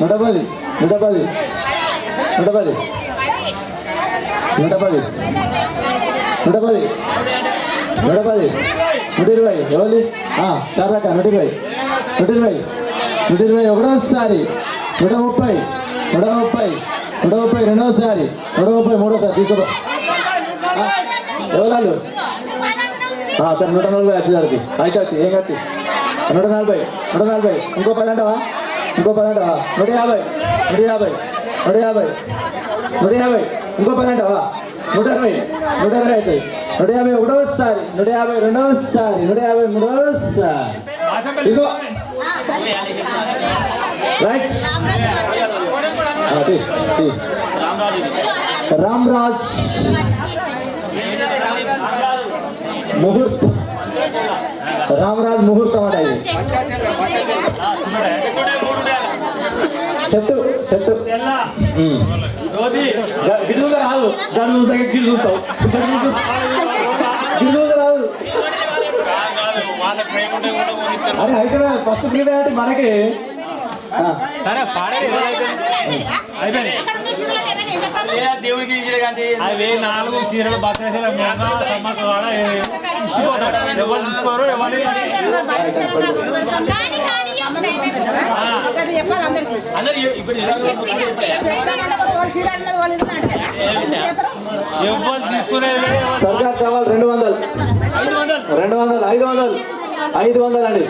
నూట పది నూట పది నూట పది నూట పది నూట పది నూట పది నూట ఇరవై ఎవరి చాలక నూట ఇరవై నూట ఇరవై నూట ఇరవై ఒకటోసారి నూట ముప్పై నూట ముప్పై నూట ముప్పై రెండోసారి నూట ముప్పై మూడోసారి తీసుకో ఎవరు సరే నూట నలభై వచ్చేసరికి అయితే ఏం కట్టి నూట నలభై నూట నలభై. ఇంకో పది అంటావా? ఇంకో పది అంటావా నూట యాభై నూట యాభై నూట యాభై నూట యాభై ఇంకో పది అంటావా నూట అరవై నూట అరవై అవుతుంది నూట యాభై ఒకటోసారి నూట యాభై రెండోసారి నూట యాభై మూడోసారి ఇదిగో రైట్ ఆ, తీ, తీ. రామ్ రాజ్ ముహూర్త్ రామరాజ్ ముహూర్తం అట ఇది సెట్ సెట్. గిడుగా రాదు. దాని చూసా గిడు చూస్తావు గిడుగా రాదు. అరే అయితే ఫస్ట్ ప్రీడ్ అంటే మనకి. ఆ, దేవుడికి అవి నాలుగు చీరలు ఇచ్చిపోతారు. ఎవరు తీసుకోరు ఎవరు ఒకటి చెప్పాలి అందరికి. సర్కార్ సవాల్ రెండు వందలు. రెండు వందలు ఐదు వందలు. ఐదు వందలు అండి.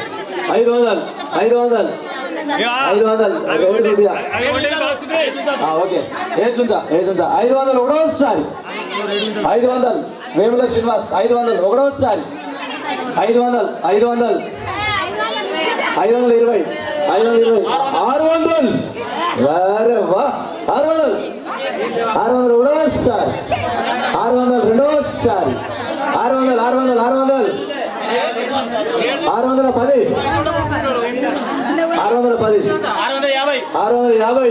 ఐదు వందలు ఐదు వందలు. ఐదు వందలు. ఓకే. ఏ చూంచా ఏ చూంచా ఐదు వందలు ఒకటోసారి. ఐదు వందలు. వేముల శ్రీనివాస్ ఐదు వందలు ఒకటోసారి. ఐదు వందలు ఐదు వందలు. ఐదు వందల ఇరవై. ఐదు వందల ఇరవై. ఆరు వందలు వారే వా. ఆరు వందలు ఆరు వందలు ఒకటోసారి ఆరు వందలు రెండోసారి ఆరు వందలు ఆరు వందలు ఆరు వందలు ఆరు వందల పది. ఆరు వందల పది. ఆరు వందల యాభై. ఆరు వందల యాభై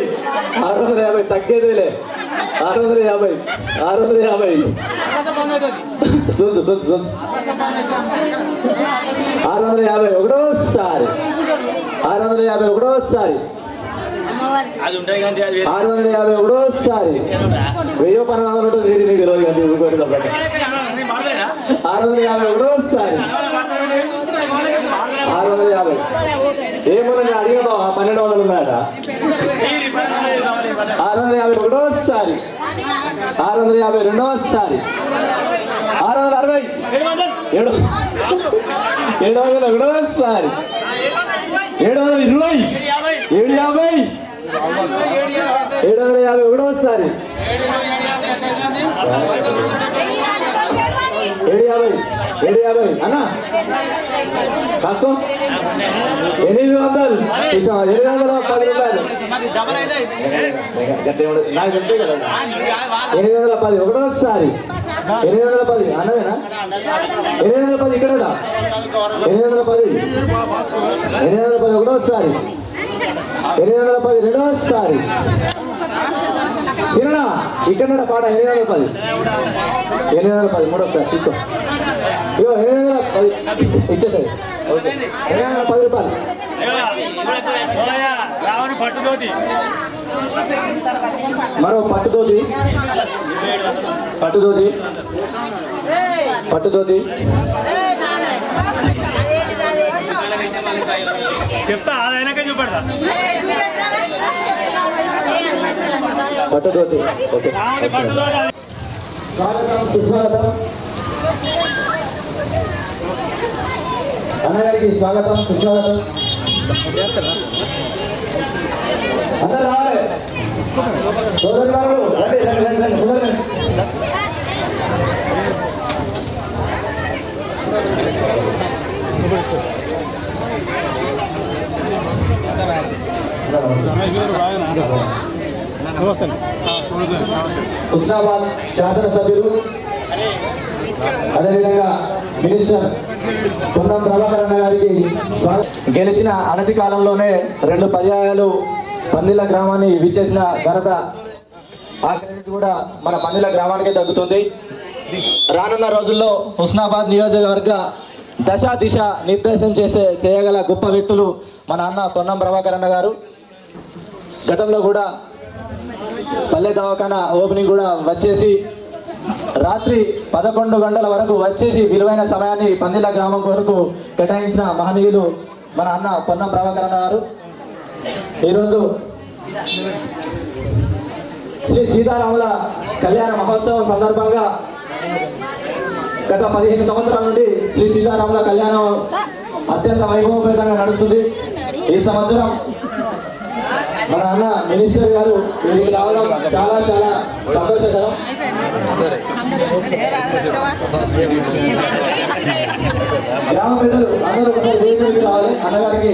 ఆరు వందల యాభై తగ్గేదేలే. ఆరు వందల యాభై. ఆరు వందల యాభై. చూచు చూచు చూచు ఆరు వందల యాభై ఒకటోసారి ఆరు వందల యాభై ఒకటోసారి. ఆరు వందల యాభై ఒకటోసారి. వెయ్యి పన్నెండు వందలు ఉంటుంది. మాట్లాడినా ఆరు వందల యాభై ఒకటోసారి. ఆరు వందల యాభై. ఏమన్నా నేను అడిగిన బావ పన్నెండు వందలు ఉన్నాయట. ఆరు వందల యాభై ఒకటోసారి. ఆరు వందల యాభై రెండవసారి ఆరు వందల అరవై. ఏడు ఏడు వందల ఒకటోసారి. ఏడు వందల ఇరవై. ఏడు యాభై ఏడు వందల యాభై ఒకటోసారి. ఏడు యాభై ఏడు యాభై అన్నా కాస్తం. ఎనిమిది వందలు? ఎనిమిది వందల పది రూపాయలు. నాకు చెప్తే కదా ఎనిమిది వందల పది ఒకటోసారి. ఎనిమిది వందల పది అన్నదేనా ఎనిమిది వందల పది ఇక్కడ ఎనిమిది వందల పది. ఎనిమిది వందల పది ఒకటోసారి. ఎనిమిది వందల పది రెండోసారి. సిరణ ఇక్కడ పాట ఎనిమిది వందల పది. ఎనిమిది వందల పది మూడోసారి తీసుకో. ఇగో ఎనిమిది వందల పది. ఇచ్చేసాయి. ఎనిమిది వందల పది రూపాయలు. రావని పట్టుతోటి మరో పట్టుదోతి. పట్టుదోతి. పట్టుదోతి. చెప్తా అదైనాకే చూపెడతా. పట్టుదోతి. ఓకే. స్వాగతం సుస్వాగతం. అన్నగారికి స్వాగతం సుస్వాగతం. అందరు హుస్నాబాద్ శాసనసభ్యులు అదేవిధంగా మినిస్టర్ పొన్నం ప్రభాకర్ అన్న గారికి గెలిచిన అనతి కాలంలోనే రెండు పర్యాయాలు పందిల గ్రామాన్ని విచ్చేసిన ఘనత ఆ క్రెడిట్ కూడా మన పందిల గ్రామానికే తగ్గుతుంది. రానున్న రోజుల్లో హుస్నాబాద్ నియోజకవర్గ దశ దిశ నిర్దేశం చేసే చేయగల గొప్ప వ్యక్తులు మన అన్న పొన్నం ప్రభాకర్ అన్న గారు. గతంలో కూడా పల్లె దవాఖానా ఓపెనింగ్ కూడా వచ్చేసి రాత్రి పదకొండు గంటల వరకు వచ్చేసి విలువైన సమయాన్ని పందిల గ్రామం వరకు కేటాయించిన మహనీయులు మన అన్న పొన్నం ప్రభాకర్ అన్న గారు. ఈరోజు శ్రీ సీతారాముల కళ్యాణ మహోత్సవం సందర్భంగా గత పదిహేను సంవత్సరాల నుండి శ్రీ సీతారాముల కళ్యాణం అత్యంత వైభవపేతంగా నడుస్తుంది. ఈ సంవత్సరం మన అన్న మినిస్టర్ గారు వీరికి రావడం చాలా చాలా సంతోషకరం. గ్రామ పెద్దలు అందరూ ఒకసారి రావాలి. అన్నగారికి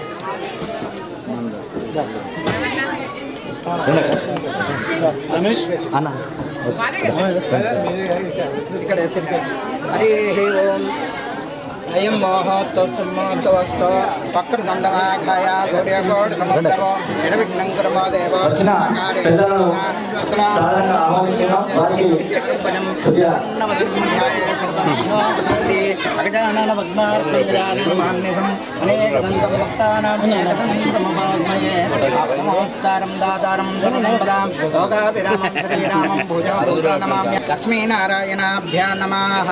ఇక్కడ హరి ఓం. అయం మోహోత్తస్మోత్తవస్తో వక్రదండమాఘాయ సూర్యకోటి నమస్కారం నిర్విఘ్నం కుర్మదేవ అగజానన పద్మార్పయాన్నిధం అనేకదంతం భక్తానాం ఏకదంతమపాగ్మయే నమస్కారం దాతారం శరణం పదాం లోకాభిరామం శ్రీరామం పూజా నమామ్య లక్ష్మీనారాయణాభ్యా నమః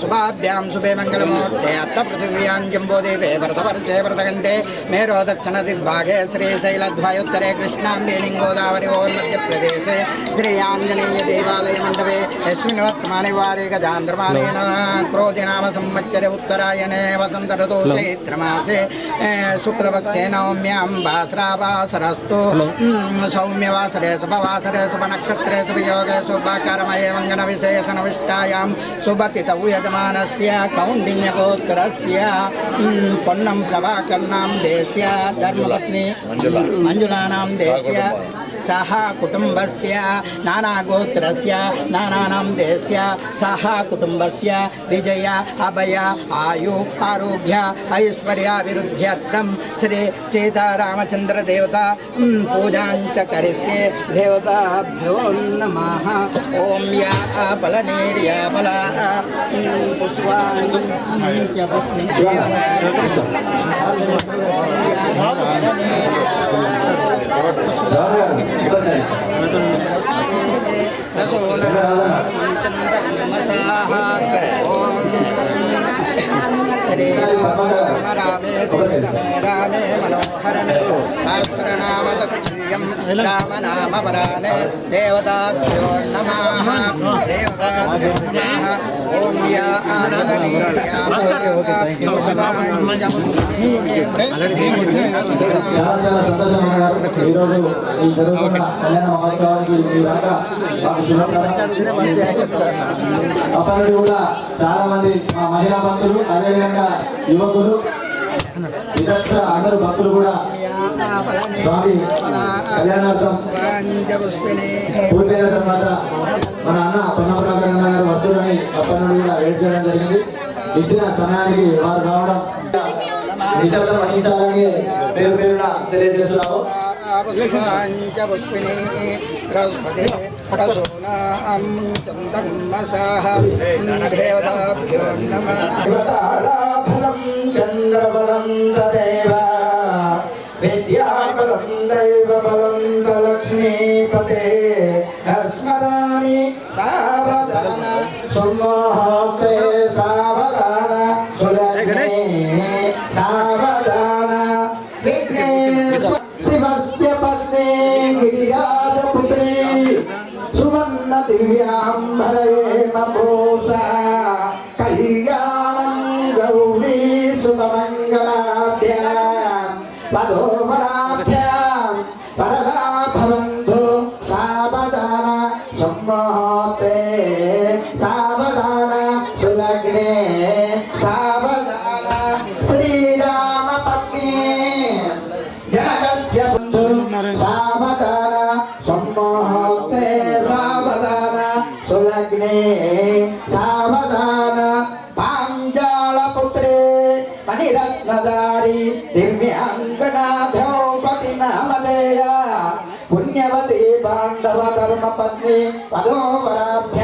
శుభాభ్యాం శుభే मङ्गलमूर्ते अत्त पृथिव्यां जम्बोदेवे व्रतपरचे व्रतकण्ठे मेरो दक्षिणदिग्भागे श्रीशैलध्वायुत्तरे कृष्णाम्बे लिङ्गोदावरि ओर्मध्यप्रदेशे श्रीयाञ्जनेयदेवालयमण्डपे यस्मिन् वर्तमाने वारे गजान्द्रमानेन क्रोधिनाम संवत्सरे उत्तरायणे वसंत चैत्रमासे शुक्लपक्षे नौम्यां भास्रावासरस्तु सौम्यवासरे शुभवासरे शुभ नक्षत्रे शुभयोगे शुभाकरमये मङ्गलविशेषनविष्टायां सुभतितौ यजमानस्य कौन् మ్, పొన్నం ప్రభాకర్ణాం దేశ్య ధర్మపత్ని మంజులానాం దేశ్య. సహ కుటుంబస్య నానాగోత్రస్య నానానాం దేశ్య సహ కుటుంబస్య విజయ అభయ ఆయు ఆరోగ్య ఐశ్వర్యాభివృద్ధ్యర్థం శ్రీ సీతారామచంద్ర దేవత మ్, పూజాంచ కరిష్యే దేవతాభ్యో నమః. ఓం యా ఫలనేర్యా ఫల పుష్పాంచ రావుగారు, ఇబ్బంది లేదు. రామే మనోహరమే సహస్రనామతత్యం రామనామపరాణే దేవతాభ్యో నమః దేవతాభ్యో నమః ఓం యా చాలా చాలా సంతోషం అన్నగారు ఈరోజు ఈ జరుగుతున్న కళ్యాణ మహోత్సవానికి మీ వెనక మాకు శుభకరం అప్పటి నుండి కూడా చాలా మంది మా మహిళా అదేవిధంగా యువకులు ఇతర అందరు భక్తులు కూడా. స్వామి కళ్యాణార్థం. పూర్తయిన తర్వాత మన అన్న పొన్నప్రకారం గారు వస్తువులని అప్పటి కూడా వెయిట్ చేయడం జరిగింది. ఇచ్చిన సమయానికి వారు రావడం నిశ్శబ్దం వహించాలని పేరు పేరున తెలియజేస్తున్నాము. పుష్పిణి బృహస్పతి దేవతాభ్యో నమః. ఫలం చంద్రఫలం తదేవ విద్యాఫలం దైవ ఫలం లక్ష్మీపతే స్మరామి సావధాన. సుమోహతే సావధాన. సులగ్నే సావధాన. విఘ్నే శివస్య పత్నే గిరిరాజపుత్రే. సువర్ణ దివ్యాంబరే మభూషా పత్ని పదోపరాభ్యాం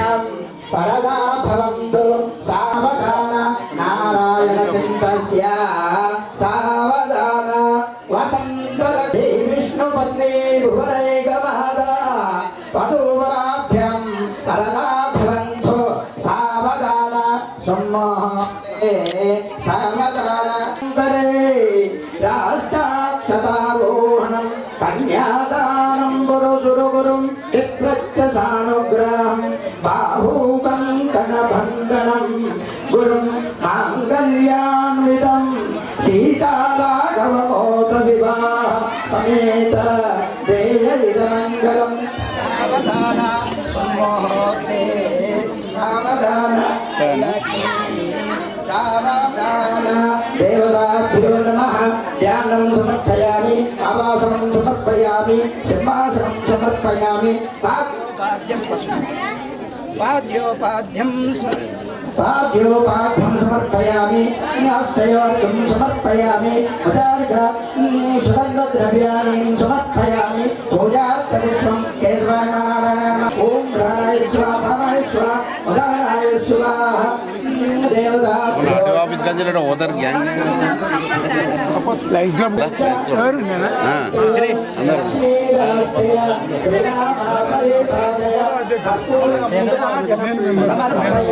समर्पयामि। पाद्योपाद्यं पशु। पाद्योपाद्यं पाद्योपाद्यं समर्पयामि। हस्तयोर्गं समर्पयामि। उदारिका सुगन्धद्रव्याणि समर्पयामि। पूजार्थविश्वं केशवाय ॐ राय स्वाहा राय स्वाहा उदाराय स्वाहा ఆఫీస్ కంటే పోతారు గ్యాంగ్ లైన్స్ క్లబ్ ఎవరు నేనా అందరు సమర్పయామి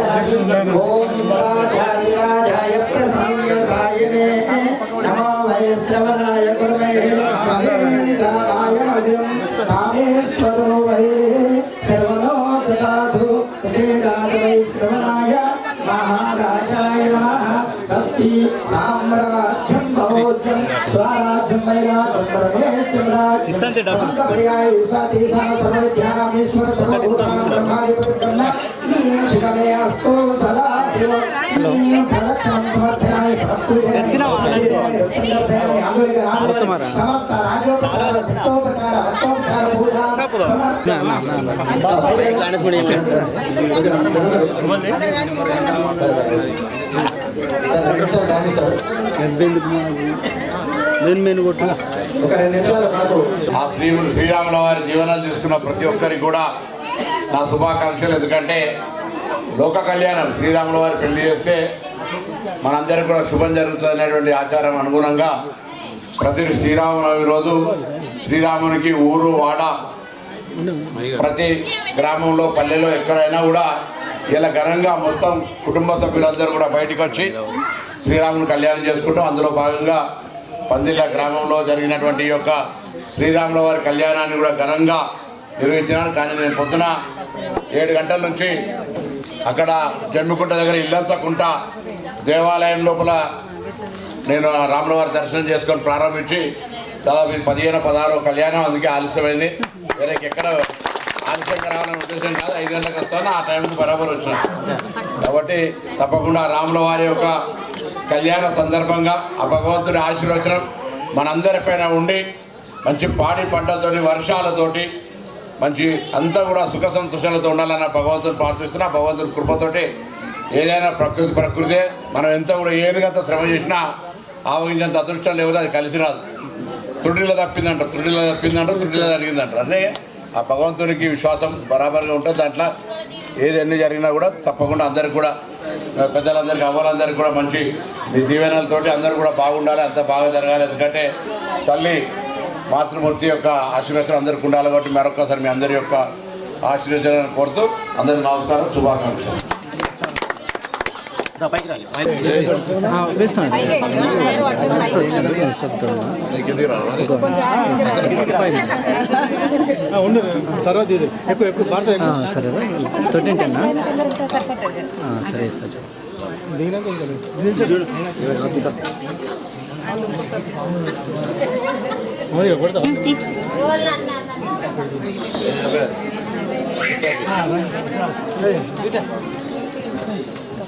ప్రసంగసాయనే నమో వైశ్రవణాయ కుర్మే సమస్త రాజోపచార సిద్ధోపచార భక్తోపచార పూజా సార్ రెండు నిమిషాలు టైం ఇస్తారు ఒక రెండు నిమిషాలు నాకు ఆ శ్రీ శ్రీరాముల వారి జీవనాలు తీసుకున్న ప్రతి ఒక్కరికి కూడా నా శుభాకాంక్షలు. ఎందుకంటే లోక కళ్యాణం శ్రీరాముల వారి పెళ్ళి చేస్తే మనందరికీ కూడా శుభం జరుగుతుంది అనేటువంటి ఆచారం అనుగుణంగా ప్రతి శ్రీరామనవమి రోజు శ్రీరామునికి ఊరు వాడ ప్రతి గ్రామంలో పల్లెలో ఎక్కడైనా కూడా ఇలా ఘనంగా మొత్తం కుటుంబ సభ్యులందరూ కూడా బయటకు వచ్చి శ్రీరాముని కళ్యాణం చేసుకుంటాం అందులో భాగంగా పందిళ్ళ గ్రామంలో జరిగినటువంటి యొక్క శ్రీరాముల వారి కళ్యాణాన్ని కూడా ఘనంగా నిర్వహించినాను కానీ నేను పొద్దున ఏడు గంటల నుంచి అక్కడ జమ్మికుంట దగ్గర ఇల్లంతా కుంట దేవాలయం లోపల నేను రాముల వారి దర్శనం చేసుకొని ప్రారంభించి దాదాపు పదిహేను పదహారు కళ్యాణం అందుకే ఆలస్యమైంది. వేరే ఎక్కడ ఆలస్యంగా రావాలనే ఉద్దేశం కాదు. ఐదు గంటలకు వస్తాను ఆ టైంకి బరాబర్ వచ్చిన కాబట్టి తప్పకుండా రాముల వారి యొక్క కళ్యాణ సందర్భంగా ఆ భగవంతుడి ఆశీర్వచనం మనందరిపైన ఉండి మంచి పాడి పంటలతోటి వర్షాలతోటి మంచి అంతా కూడా సుఖ సంతోషాలతో ఉండాలన్న భగవంతుని ప్రార్థిస్తున్నా. భగవంతుని కృపతోటి ఏదైనా ప్రకృతి ప్రకృతే మనం ఎంత కూడా ఏనుగంత శ్రమ చేసినా ఆవగించేంత అదృష్టం లేవు అది కలిసి రాదు. త్రుడిలో తప్పిందంట త్రుడిలో తప్పిందంట త్రుడిలో జరిగిందంట. అదే ఆ భగవంతునికి విశ్వాసం బరాబర్గా ఉంటుంది. దాంట్లో ఏది ఎన్ని జరిగినా కూడా తప్పకుండా అందరికి కూడా పెద్దలందరికీ అవ్వాలందరికీ కూడా మంచి ఈ దీవెనలతోటి అందరూ కూడా బాగుండాలి అంత బాగా జరగాలి. ఎందుకంటే తల్లి మాతృమూర్తి యొక్క ఆశీర్వచనం అందరికీ ఉండాలి కాబట్టి మరొకసారి మీ అందరి యొక్క ఆశీర్వచనాన్ని కోరుతూ అందరికీ నమస్కారం శుభాకాంక్షలు. తర్వాత ఇది. ఎక్కువ ఎక్కువ సరే థర్టీన్ టెన్ సరే ఇస్తా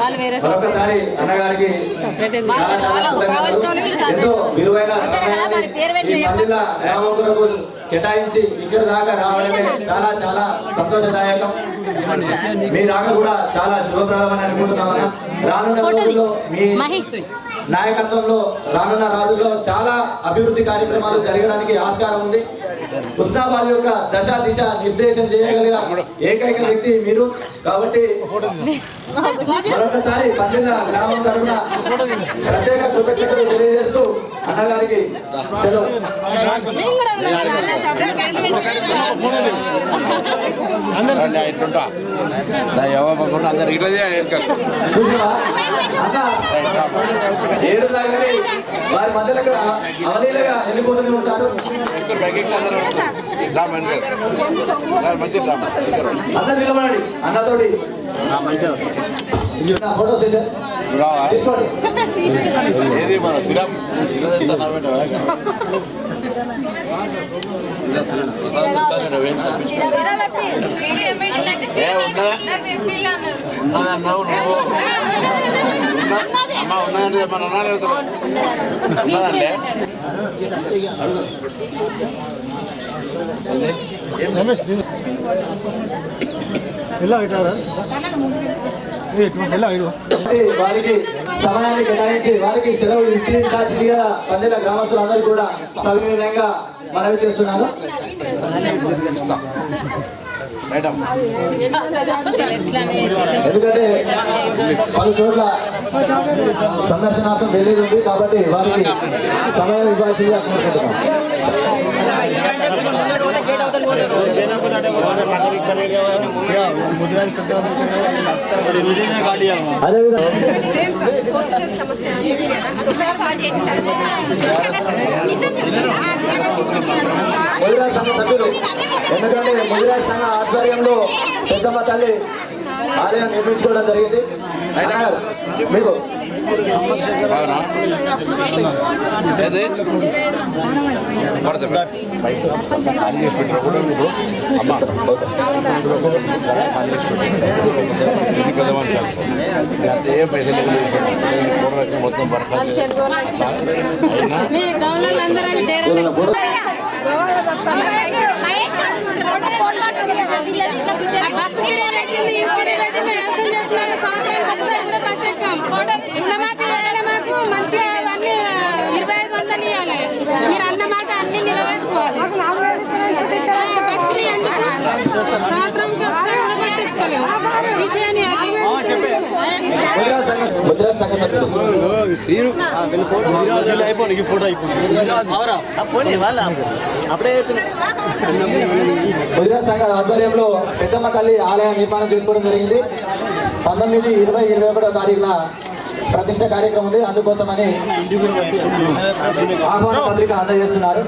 వాళ్ళు వేరే మరొకసారి అన్నగారికి చాలా చాలా కృతజ్ఞతలు. ఎంతో విలువైన కొరకు కేటాయించి ఇక్కడ దాకా రావడమే చాలా చాలా సంతోషదాయకం. మీ రాక కూడా చాలా శుభప్రదమని అనుకుంటున్నామన్నా రానున్న రోజుల్లో మీ. నాయకత్వంలో రానున్న రోజుల్లో చాలా అభివృద్ధి కార్యక్రమాలు జరగడానికి ఆస్కారం ఉంది. ఉస్నాబాద్ యొక్క దశ దిశ నిర్దేశం చేయగలిగిన ఏకైక వ్యక్తి మీరు. కాబట్టి మరొకసారి పల్లెల గ్రామం తరఫున ప్రత్యేక కృతజ్ఞతలు తెలియజేస్తూ అన్నగారికి సెలవు. ఏడు లాగానే వారి మధ్యలో అవలీలగా వెళ్ళిపోతూనే ఉంటారు. మంచి డ్రామా అందరు నిలబడండి. అన్నతోటి. నా ఫోటో సెషన్ రావా తీసుకోండి ఏది మన సిరప్ ఏ ఉన్నదా ఉన్నదన్నావు నువ్వు అమ్మ ఉన్నదండి మన ఉన్నాడు ఉన్నదండి రమేష్ ఇలా ఇటారా ఇలా ఇడు కాబట్టి వారికి సమయాన్ని కేటాయించి వారికి సెలవు ఇప్పించాల్సిందిగా పల్లెల గ్రామస్తులందరూ కూడా సవినయంగా మనవి చేస్తున్నాను మేడం. ఎందుకంటే పలు చోట్ల సందర్శనార్థం వెళ్ళేది ఉంది కాబట్టి వారికి సమయం ఇవ్వాల్సిందిగా కోరుకుంటున్నాం. ముదిరాజ్ సంఘ సభ్యులు ఎందుకంటే ముదిరాజ్ సంఘ ఆధ్వర్యంలో పెద్దమ్మ తల్లి ఆలయం నిర్మించుకోవడం జరిగింది. మీకు ఏది పడతా ఖాళీ చేసి కూడా అమ్మ ఇప్పుడు ఒక ఖాళీ చేసి ఒకసారి పెద్ద మనిషి లేకపోతే ఏ పైసలు వచ్చి మొత్తం బరకాలి అయినా బస్సు కిరాయి పెట్టింది ఈ ఊరిలో అయితే మేము వ్యవసాయం చేసిన సంవత్సరానికి ఒకసారి కూడా బస్సు ఎక్కాం ఉన్న మా పిల్లలు మాకు మంచిగా అవన్నీ ఇరవై ఐదు వందలు ఇవ్వాలి మీరు అన్న మాట అన్ని నిలవేసుకోవాలి ఆ, బస్సు ఫ్రీ ఎందుకు సంవత్సరంకి ఒకసారి కూడా బస్సు ఎక్కుకోలేము ముద్రా సంఘ ముద్రా సంఘ సభ్యులు. అయిపోయి ఫోటో అయిపోయింది ముద్రా సంఘ ఆధ్వర్యంలో పెద్దమ్మ తల్లి ఆలయ నిర్మాణం చేసుకోవడం జరిగింది. పంతొమ్మిది ఇరవై ఇరవై ఒకటో తారీఖున ప్రతిష్ట కార్యక్రమం ఉంది. అందుకోసమని ఆహ్వాన పత్రిక అందజేస్తున్నారు.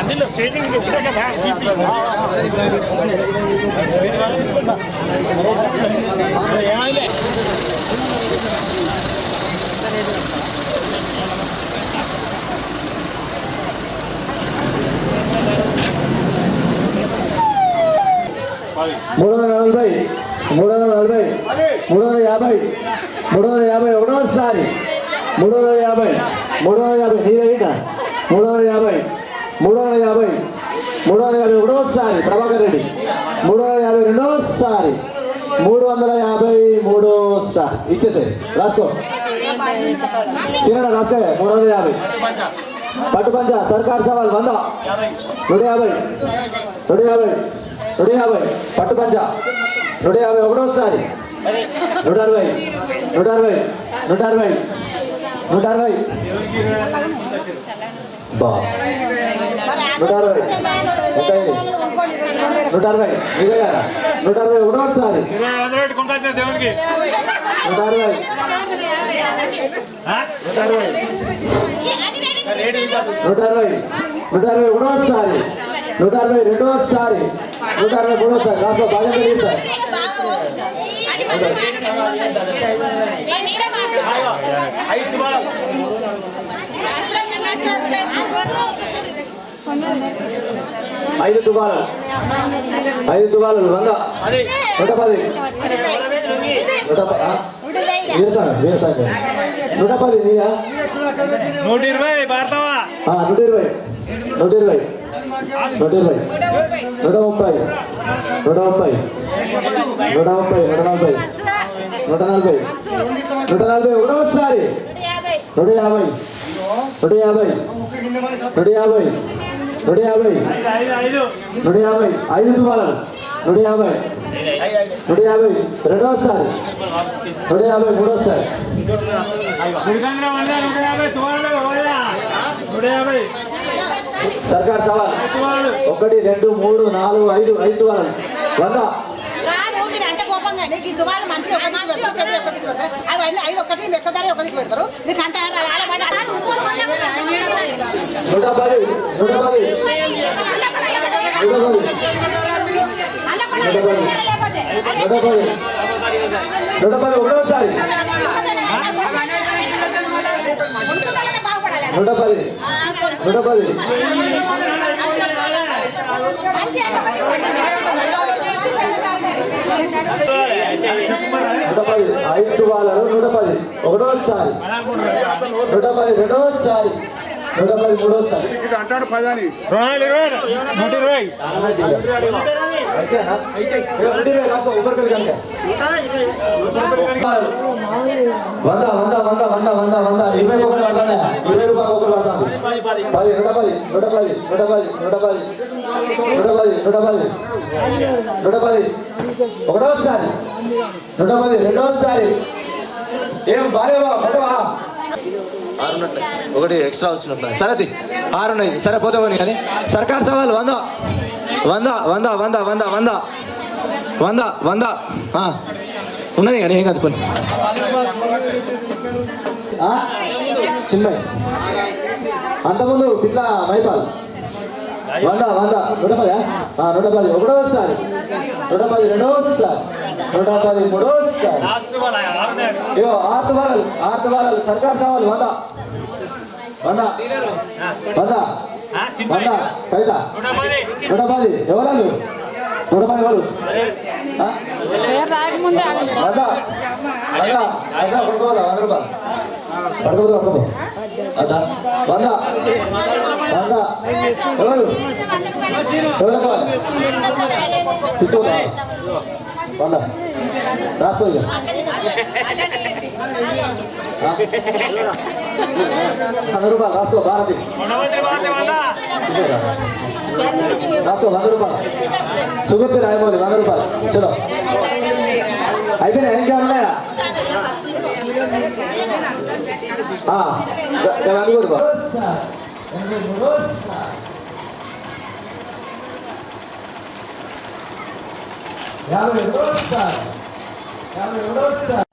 అందులో స్టేజింగ్ కదా ఏమైంది? మూడు వందల నలభై మూడు వందల నలభై మూడు వందల యాభై మూడు వందల యాభై ఒకటోసారి. మూడు వందల యాభై మూడు వందల యాభై నీదైనా మూడు వందల యాభై మూడు వందల యాభై మూడు వందల యాభై ఒకటోసారి. ప్రభాకర్ రెడ్డి మూడు వందల యాభై రెండోసారి. మూడు వందల యాభై మూడు ఇచ్చేసే రాసుకో. సిరణ రాస్తే మూడు వందల యాభై. పట్టు పంచ. సర్కార్ సవాల్ వంద. నూట యాభై. నూట యాభై. నూట యాభై. పట్టు పంచ. నూట యాభై. ఒకటోసారి నూట అరవై. నూట అరవై. నూట అరవై. నూట అరవై. బా. నూట అరవై. ఎంత నూట అరవై ఇదే నూట అరవై ఒకటోసారి నూట అరవై? నూట అరవై నూట అరవై నూట అరవై ఒకటోసారి నూట అరవై రెండోసారి నూట అరవై మూడోసారి రాష్ట్ర బాగా తెలియదు సార్. ఐదు. ఐదు తుకాలు ఐదు తుకాలు వంద నూట పది. నూట పది నీయా? నూట ఇరవై నూట ఇరవై. నూట ఇరవై. నూట ఇరవై. నూట ముప్పై. నూట ముప్పై. నూట ముప్పై నూట నలభై. నూట నలభై. నూట నలభై ఒకటోసారి. నూట యాభై. నూట యాభై. నూట యాభై. నూట యాభై. నూట యాభై. ఐదు తువాలను నూట యాభై. నూట యాభై. రెండోసారి. నూట యాభై మూడోసారి. సర్కార్ సవాల్. ఒకటి రెండు మూడు నాలుగు ఐదు ఐదు తువాలను వంద. నీకు ఇది వాళ్ళు మంచి ఒక దిక్కు పెడతారు చెడు ఒక దిక్కు పెడతారు. అవి అన్ని ఐదు ఒకటి లెక్క ధర ఒక దిక్కు పెడతారు. నీకు అంటే ఆడబడి నూట పది నూట పది నూట పది. ఐదు బాలలో నూట పది. ఒకటోసారి. నూట పది. రెండోసారి. అంటాడు పదని రెండు ఇరవై నూట ఇరవై వచ్చానా? ఇదిగో నూట ఇరవై రాసుకో, ఒకరికి కనుక. వంద వంద వంద వంద వంద వంద ఇరవై ఒకటి పడతానే ఇరవై రూపాయలు ఒకటి పడతాను పది నూట పది నూట పది నూట పది నూట పది నూట పది నూట పది నూట పది ఒకటోసారి నూట పది రెండోసారి ఏం బాలేవా పెట్టవా ఒకటి ఎక్స్ట్రా వచ్చిన సరే ఆరు ఉన్నాయి సరే పోతే పోనీ కానీ సర్కార్ సవాల్ వంద. వంద వంద వంద వంద వంద. వంద వంద. ఉన్నది కానీ ఏం కాదు పని. చిన్మయ్. అంతకుముందు ఇట్లా మైపాల్. వంద వంద. నూట పది నూట పది ఒకటోసారి. నూట పది రెండోసారి. నూట పది మూడోసారి. ఇగో ఆర్త బాలలు సర్కార్ సవాల్ వంద. వంద. వంద. వంద. కవిత నూట పది నూట పది ఎవరు? నూట పది ఎవరు రాకముందే వంద. వంద. వంద రూపాయలు. పడుకోదు పడుకోదు అదా. వంద. వంద. ఎవరు? ఎవరు కావాలి? తీసుకోదా వంద. రాసుకో ఇక. వంద రూపాయలు రాసుకో భారతి. భారత రాసుకో వంద రూపాయలు. సుగృతి రాయబోలి వంద రూపాయలు. చలో. అయిపోయినా ఇంకా ఉన్నాయా Ah, Jangan ikut apa? Yang berdosa. Yang berdosa. Yang berdosa.